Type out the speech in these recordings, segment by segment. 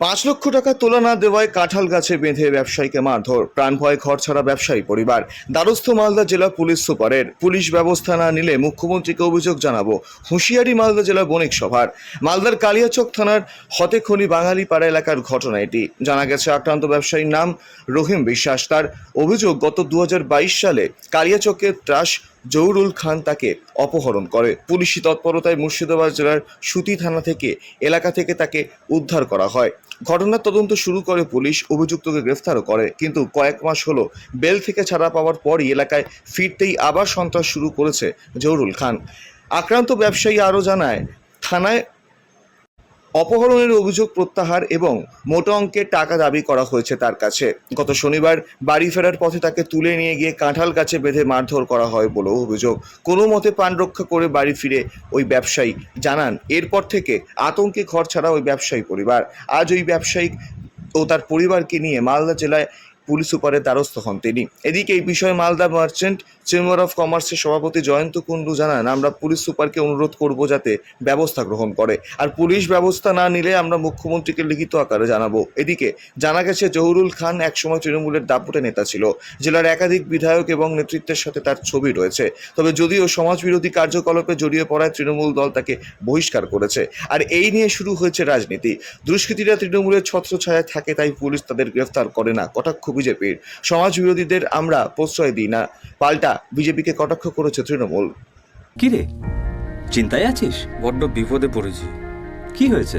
পাঁচ লক্ষ টাকা তোলা না দেওয়ায় কাঁঠাল গাছে বেঁধে ব্যবসায়ীকে মারধর। প্রাণ ভয়ে ঘর ছাড়া ব্যবসায়ী পরিবার। দ্বারস্থ মালদা জেলা পুলিশ সুপারের। পুলিশ ব্যবস্থা না নিলে মুখ্যমন্ত্রীকে অভিযোগ জানাব হুঁশিয়ারি মালদা জেলা বণিক সভার। মালদার কালিয়াচক থানার হতেখনি বাঙালি পাড়া এলাকার ঘটনা এটি। জানা গেছে আক্রান্ত ব্যবসায়ীর নাম রহিম বিশ্বাস। তার অভিযোগ গত দু হাজার বাইশ সালে কালিয়াচকের ত্রাস জহুরুল খান তাকে অপহরণ করে। পুলিশি তৎপরতায় মুর্শিদাবাদ জেলার সুতি থানা থেকে এলাকা থেকে তাকে উদ্ধার করা হয়। ঘটনার তদন্ত শুরু করে পুলিশ, অভিযুক্তকে গ্রেফতারও করে। কিন্তু কয়েক মাস হলো বেল থেকে ছাড়া পাওয়ার পরই এলাকায় ফিরতেই আবার সন্ত্রাস শুরু করেছে জহুরুল খান। আক্রান্ত ব্যবসায়ী আরও জানায়, থানায় অপহরণের অভিযোগ প্রত্যাহার এবং মোটা অঙ্কের টাকা দাবি করা হয়েছে তার কাছে। গত শনিবার বাড়ি ফেরার পথে তাকে তুলে নিয়ে গিয়ে কাঁঠাল গাছে বেঁধে মারধর করা হয় বলেও অভিযোগ। কোনো মতে প্রাণ রক্ষা করে বাড়ি ফিরে ওই ব্যবসায়ী জানান, এরপর থেকে আতঙ্কে ঘর ছাড়া ওই ব্যবসায়ী পরিবার। আজ ওই ব্যবসায়ী ও তার পরিবারকে নিয়ে মালদা জেলায় পুলিশ সুপারের দ্বারস্থ হন তিনি। এদিকে এই বিষয়ে মালদা মার্চেন্ট চেম্বার অফ কমার্সের সভাপতি জয়ন্ত কুণ্ডু জানান, আমরা পুলিশ সুপারকে অনুরোধ করব যাতে ব্যবস্থা গ্রহণ করে। আর পুলিশ ব্যবস্থা না নিলে আমরা মুখ্যমন্ত্রীকে লিখিত আকারে জানাব। এদিকে জানা গেছে, জহুরুল খান একসময় তৃণমূলের দাপুটে নেতা ছিল। জেলার একাধিক বিধায়ক এবং নেতৃত্বের সাথে তার ছবি রয়েছে। তবে যদিও সমাজবিরোধী কার্যকলাপে জড়িয়ে পড়ায় তৃণমূল দল তাকে বহিষ্কার করেছে। আর এই নিয়ে শুরু হয়েছে রাজনীতি। দুষ্কৃতীরা তৃণমূলের ছত্রছায়ায় থাকে, তাই পুলিশ তাদের গ্রেফতার করে না। কটাক্ষ বিজেপির। সমাজ বিরোধীদের আমরা প্রশ্রয় দিই না। পাল্টা বিজেপিকে কটাক্ষ করেছে তৃণমূল। কিরে? চিন্তায় আছিস? বড্ড বিপদে পড়েছি। কি হয়েছে?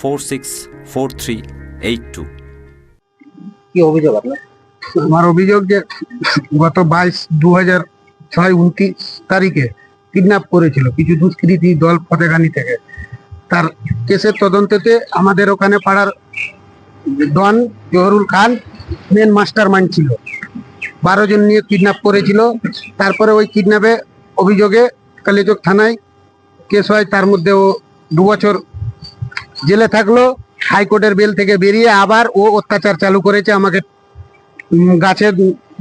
four six four three eight two কি অভিযোগ আপনার? আমার অভিযোগ যে গত বাইশ দু হাজার ছয় উনত্রিশ তারিখে কিডন্যাপ করেছিল কিছু দুষ্কৃতী দল ফতেগানি থেকে। তার কেসের তদন্ততে আমাদের ওখানে পাড়ার don Jahurul Khan main mastermind ছিল। বারো জন নিয়ে কিডন্যাপ করেছিল। তারপরে ওই কিডন্যাপে অভিযোগে কালিচক থানায় কেস হয়। তার মধ্যে ও দু বছর জেলে থাকল, হাইকোর্টের বেল থেকে বেরিয়ে আবার ও অত্যাচার চালু করেছে, আমাকে গাছে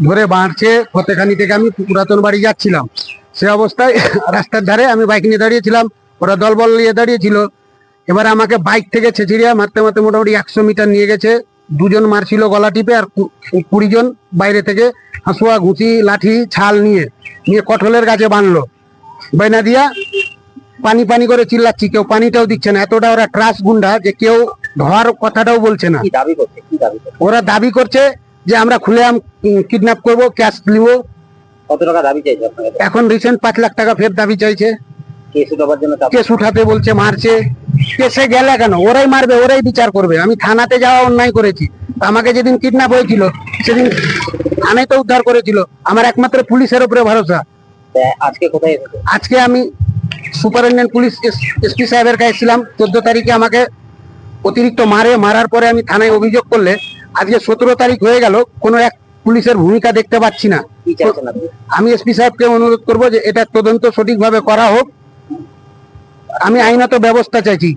ধরে বাঁধছে। ফতেখানি থেকে আমি পুরাতন বাড়ি যাচ্ছিলাম। সে অবস্থায় রাস্তার ধারে আমি বাইক নিয়ে দাঁড়িয়েছিলাম। ওরা দলবল নিয়ে দাঁড়িয়েছিল। এবার আমাকে বাইক থেকে ছেঁচিড়িয়া মারতে মারতে মোটামুটি একশো মিটার নিয়ে গেছে। দুজন মারছিল গলা টিপে আর কুড়ি জন বাইরে থেকে হাঁসুয়া ঘুষি লাঠি, ছাল নিয়ে নিয়ে কঠলের গাছে বাঁধলো। বাইনা দিয়া পানি পানি করে চিল্লাচ্ছি কেউ পানিটাও দিচ্ছে না। এতটা ওরা ট্রাস গুন্ডা যে কেউ ধোয়ার কথাটাও বলছে না। কি দাবি করছে? কি দাবি করছে? ওরা দাবি করছে যে আমরা খুলে আম কিডন্যাপ করব ক্যাশ নিব। কত টাকা দাবি চাইছে আপনার এখন রিসেন্ট পাঁচ লাখ টাকা ফের দাবি চাইছে। কেস উঠাবার জন্য তো কেস উঠাতে বলছে মারছে। কেসে গেলে কেন? ওরাই মারবে ওরাই বিচার করবে। আমি থানাতে যাওয়া অন্যায় করেছি। আমাকে যেদিন কিডন্যাপ হয়েছিল সেদিন থানায় তো উদ্ধার করেছিল। আমার একমাত্র পুলিশের উপরে ভরসা। আজকে কোথায় এসেছে? আজকে আমি সুপারিনটেন্ডেন্ট পুলিশ এসপি সাহেবের কাছে ছিলাম। চোদ্দ তারিখে আমাকে অতিরিক্ত মারে মারার পরে আমি থানায় অভিযোগ করলে আজকে সতেরো তারিখ হয়ে গেল কোনো এক পুলিশের ভূমিকা দেখতে পাচ্ছি না। আমি এসপি সাহেবকে অনুরোধ করব যে এটা তদন্ত সঠিকভাবে করা হোক। আমি আইনত ব্যবস্থা চাইছি।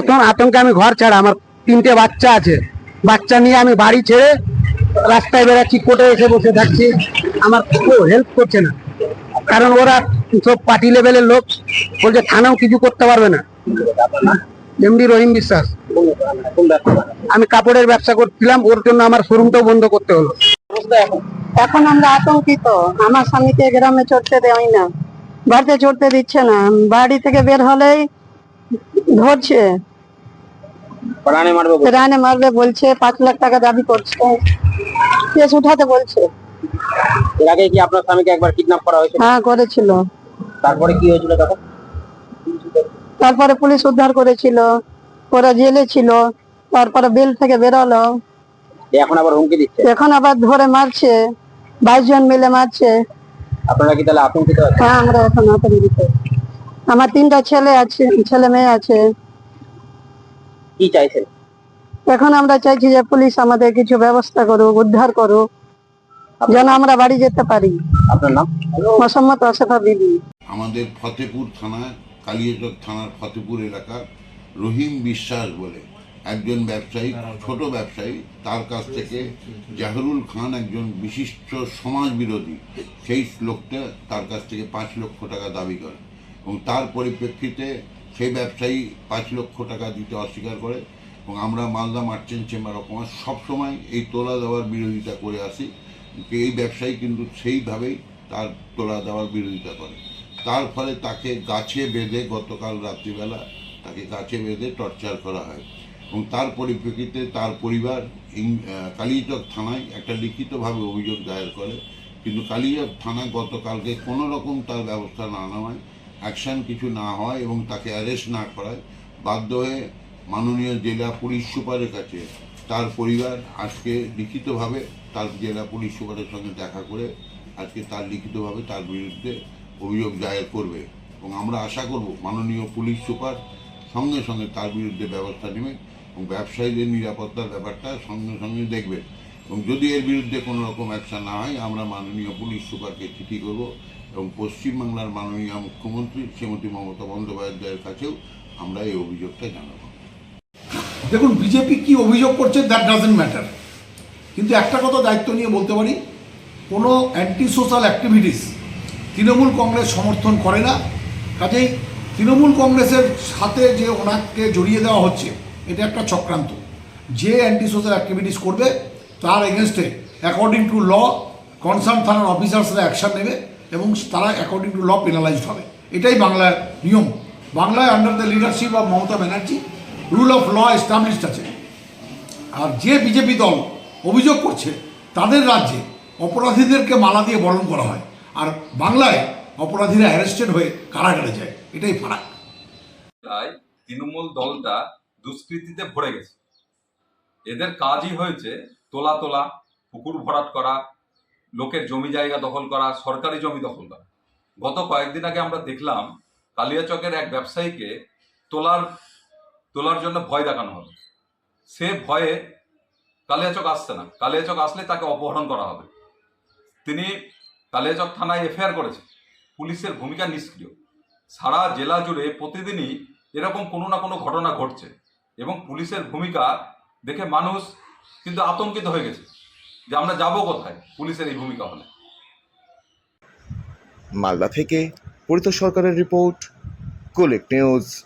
এখন আতঙ্কে? আমি ঘর ছাড়া আমার তিনটে বাচ্চা আছে। বাচ্চা নিয়ে আমি বাড়ি ছেড়ে রাস্তায় বেড়াচ্ছি কোর্টে এসে বসে থাকছি। আমার কেউ হেল্প করছে না। কারণ ওরা সব পার্টি লেভেলের লোক। বলছে থানাও কিছু করতে পারবে না। এমডি রহিম বিশ্বাস? আমি কাপড়ের ব্যবসা করছিলাম ওর জন্য আমার শোরুমটাও বন্ধ করতে হলো। এখন এখন আমরা আতঙ্কিত। আমার স্বামীকে গ্রামে চড়তে দেওয়াই না। বাড়িতে চড়তে দিচ্ছে না। বাড়ি থেকে বের হলেই ধরছে। বলছে। রানে মারবে বলছে পাঁচ লাখ টাকা দাবি করছে। কেস উঠাতে বলছে। এর আগে কি আপনার স্বামীকে একবার কিডন্যাপ করা হয়েছিল? হ্যাঁ করেছিল। তারপরে কি হয়েছিল তখন? তারপরে পুলিশ উদ্ধার করেছিল ওরা জেলে ছিল তারপরে বেল থেকে বেরোলো। এখন আবার হুমকি দিচ্ছে? এখন আবার ধরে মারছে বাইশ জন মিলে মারছে। আপনারা কি তাহলে আতঙ্কিত হ্যাঁ আমরা এখন আতঙ্কিত। আমার তিনটা ছেলে আছে ছেলে মেয়ে আছে। কি চাইছেন? এখন আমরা চাইছি যে পুলিশ আমাদের কিছু ব্যবস্থা করুক উদ্ধার করুক যেন আমরা বাড়ি যেতে পারি। আপনার নাম? মোসাম্মদ আশেফা বিবি। আমাদের ফতেপুর থানা, কালিয়াচক থানার ফতেপুর এলাকার রহিম বিশ্বাস বলে একজন ব্যবসায়ী, ছোট ব্যবসায়ী, তার কাছ থেকে জাহরুল খান একজন বিশিষ্ট সমাজ বিরোধী সেই লোকটা তার কাছ থেকে পাঁচ লক্ষ টাকা দাবি করে এবং তার পরিপ্রেক্ষিতে সেই ব্যবসায়ী পাঁচ লক্ষ টাকা দিতে অস্বীকার করে এবং আমরা Malda merchant chamber of commerce সবসময় এই তোলা দেওয়ার বিরোধিতা করে আসি। এই ব্যবসায়ী কিন্তু সেইভাবেই তার তোলা দেওয়ার বিরোধিতা করে। তার ফলে তাকে গাছে বেঁধে গতকাল রাত্রিবেলা তাকে গাছে বেঁধে টর্চার করা হয়। এবং তার পরিপ্রেক্ষিতে তার পরিবার কালীচক থানায় একটা লিখিতভাবে অভিযোগ দায়ের করে। কিন্তু কালীচক থানা গতকালকে কোনো রকম তার ব্যবস্থা না নেওয়ায়, অ্যাকশন কিছু না হয় এবং তাকে অ্যারেস্ট না করায় বাধ্য হয়ে মাননীয় জেলা পুলিশ সুপারের কাছে তার পরিবার আজকে লিখিতভাবে তার জেলা পুলিশ সুপারের সঙ্গে দেখা করে আজকে তার লিখিতভাবে তার বিরুদ্ধে অভিযোগ দায়ের করবে। এবং আমরা আশা করব মাননীয় পুলিশ সুপার সঙ্গে সঙ্গে তার বিরুদ্ধে ব্যবস্থা নেবে এবং ব্যবসায়ীদের নিরাপত্তার ব্যাপারটা সঙ্গে সঙ্গে দেখবে। এবং যদি এর বিরুদ্ধে কোনো রকম অ্যাকশন না হয়, আমরা মাননীয় পুলিশ সুপারকে চিঠি করব এবং পশ্চিমবাংলার মাননীয় মুখ্যমন্ত্রী শ্রীমতী মমতা বন্দ্যোপাধ্যায়ের কাছেও আমরা এই অভিযোগটা জানাব। দেখুন বিজেপি কি অভিযোগ করছে দ্যাট ডাজেন্ট ম্যাটার কিন্তু একটা কথা দায়িত্ব নিয়ে বলতে পারি, কোনো anti social activities Trinamool Congress সমর্থন করে না। কাজেই তৃণমূল কংগ্রেসের সাথে যে ওনাকে জড়িয়ে দেওয়া হচ্ছে, এটা একটা চক্রান্ত। যে অ্যান্টি সোশ্যাল অ্যাক্টিভিটিস করবে, তার এগেনস্টে অ্যাকর্ডিং টু ল কনসার্ন থানার অফিসার্সরা অ্যাকশন নেবে এবং তারা অ্যাকর্ডিং টু ল পেনালাইজড হবে। এটাই বাংলার নিয়ম। বাংলায় under the leadership of Mamata Banerjee rule of law established আছে। আর যে বিজেপি দল অভিযোগ করছে, তাদের রাজ্যে অপরাধীদেরকে মালা দিয়ে বরণ করা হয়। আর বাংলায় অপরাধীরা অ্যারেস্টেড হয়ে কারাগারে যায়। এটাই ফারাক। তৃণমূল দলটা দুষ্কৃতিতে ভরে গেছে। এদের কাজই হয়েছে তোলা তোলা, পুকুর ভরাট করা, লোকের জমি জায়গা দখল করা, সরকারি জমি দখল করা। গত কয়েকদিন আগে আমরা দেখলাম কালিয়াচকের এক ব্যবসায়ীকে তোলার তোলার জন্য ভয় দেখানো হলো। সে ভয়ে কালিয়াচক আসছে না। কালিয়াচক আসলে তাকে অপহরণ করা হবে। তিনি কালিয়াচক থানায় এফআইআর করেছে। পুলিশের ভূমিকা নিষ্ক্রিয়। সারা জেলা জুড়ে প্রতিদিনই এরকম কোনো না কোনো ঘটনা ঘটছে এবং পুলিশের ভূমিকা দেখে মানুষ কিন্তু আতঙ্কিত হয়ে গেছে যে আমরা যাব কোথায় পুলিশের এই ভূমিকা হলে। মালদা থেকে পরিত সরকারের রিপোর্ট, কুলিক নিউজ।